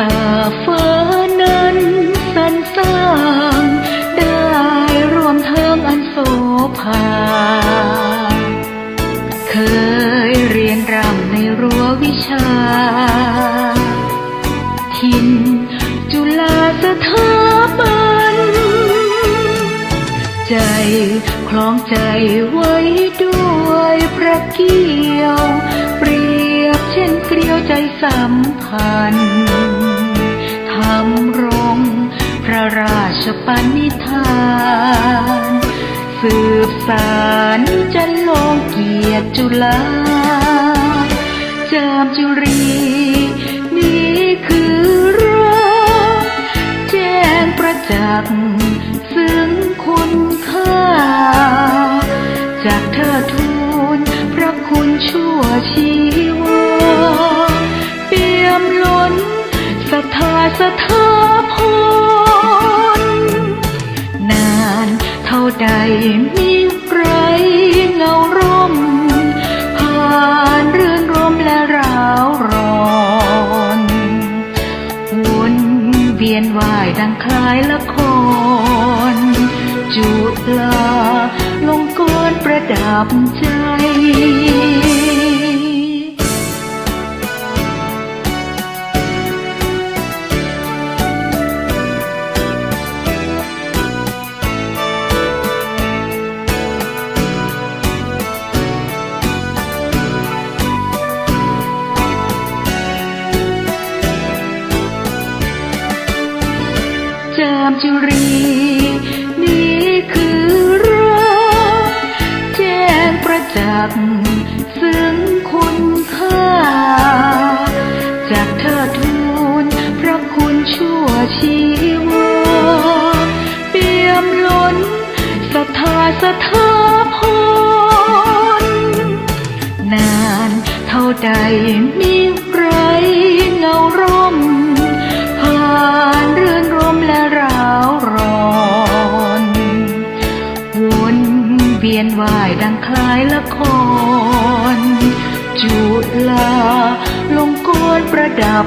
ตาเฟ้านั้นสันสร้าง ได้รวมเทิงอันโสภา เคยเรียนรำในรั้ววิชา ทินจุลาสถาบัน ใจคล้องใจไว้ด้วยพระเกี่ยว เปรียบเช่นเกลียวใจสัมพันธ์ ชปณิธาน สืบสารจะลงเกียรติจุฬาจามจุรี นี่คือรักแจ้งประจักษ์ซึ่งคุณค่า จากเธอทูลพระคุณชั่วชีวาเปี่ยมล้นศรัทธาสถา ใดมีไรเงาร่ม ผ่านเรื่องรมและราวร้อนวนเวียนว่ายดังคล้ายละคร จุลาลงกรประดับใจ จามจุรี นี่คือรักแจ้งประจักษ์ซึ่งคุณค่า จากเธอทูลพระคุณชั่วชีวาเปี่ยมล้นศรัทธาสถาพรนานเท่าใด เวียนว่ายดังคล้ายละคร จุลาลงกนประดับ